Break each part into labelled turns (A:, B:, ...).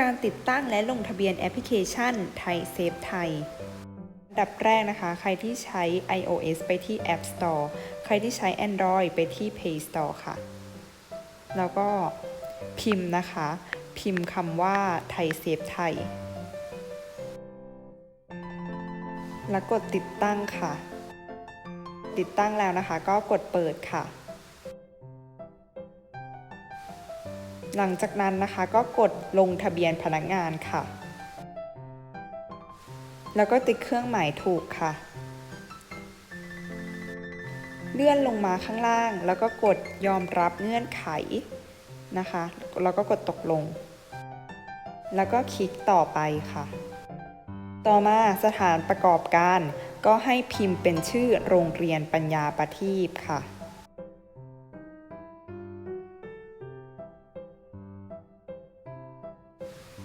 A: การติดตั้งและลงทะเบียนแอปพลิเคชันไทยเซฟไทยดับแรกนะคะ ใครที่ใช้ iOS ไปที่ App Store ใครที่ใช้ Android ไปที่ Play Store ค่ะ แล้วก็พิมพ์นะคะ พิมพ์คำว่าไทยเซฟไทย แล้วกดติดตั้งค่ะ ติดตั้งแล้วนะคะ ก็กดเปิดค่ะ หลังจากนั้นนะคะก็กดลงทะเบียนพนักงานค่ะ แล้วก็ติดเครื่องหมายถูกค่ะ เลื่อนลงมาข้างล่าง แล้วก็กดยอมรับเงื่อนไขนะคะ แล้วก็กดตกลง แล้วก็คลิกต่อไปค่ะ ต่อมาสถานประกอบการก็ให้พิมพ์เป็นชื่อโรงเรียนปัญญาประทีปค่ะ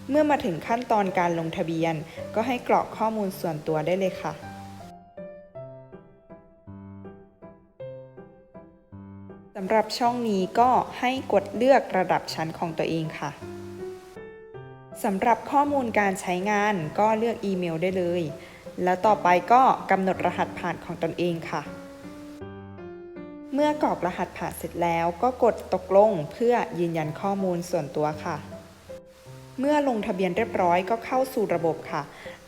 A: เมื่อมาถึงขั้นตอนการลงทะเบียน ก็ให้กรอกข้อมูลส่วนตัวได้เลยค่ะสำหรับช่องนี้ก็ให้กดเลือกระดับชั้นของตัวเองค่ะสำหรับข้อมูลการใช้งานก็เลือกอีเมลได้เลย แล้วต่อไปก็กำหนดรหัสผ่านของตนเองค่ะ เมื่อกรอกรหัสผ่านเสร็จแล้วก็กดตกลงเพื่อยืนยันข้อมูลส่วนตัวค่ะ เมื่อลงทะเบียนเรียบร้อยก็เข้าสู่ระบบค่ะ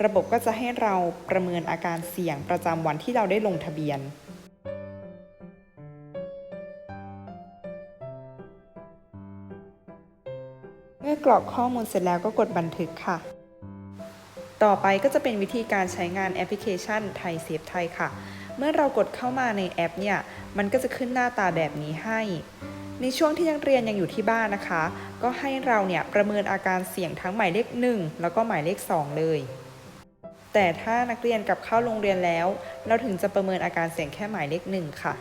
A: ระบบก็จะให้เราประเมินอาการเสี่ยงประจำวันที่เราได้ลงทะเบียนเมื่อกรอกข้อมูลเสร็จแล้วก็กดบันทึกค่ะ ต่อไปก็จะเป็นวิธีการใช้งานแอปพลิเคชันไทยเซฟไทยค่ะ มื่อเรากดเข้ามาในแอปเนี่ย มันก็จะขึ้นหน้าตาแบบนี้ให้ ในช่วงที่นักเรียนยังอยู่ที่บ้านนะคะ ก็ให้เราเนี่ยประเมินอาการเสี่ยงทั้งหมายเลข 1 แล้วก็หมายเลข 2 เลย แต่ถ้านักเรียนกลับเข้าโรงเรียนแล้ว เราถึงจะประเมินอาการเสี่ยงแค่หมายเลข 1 ค่ะ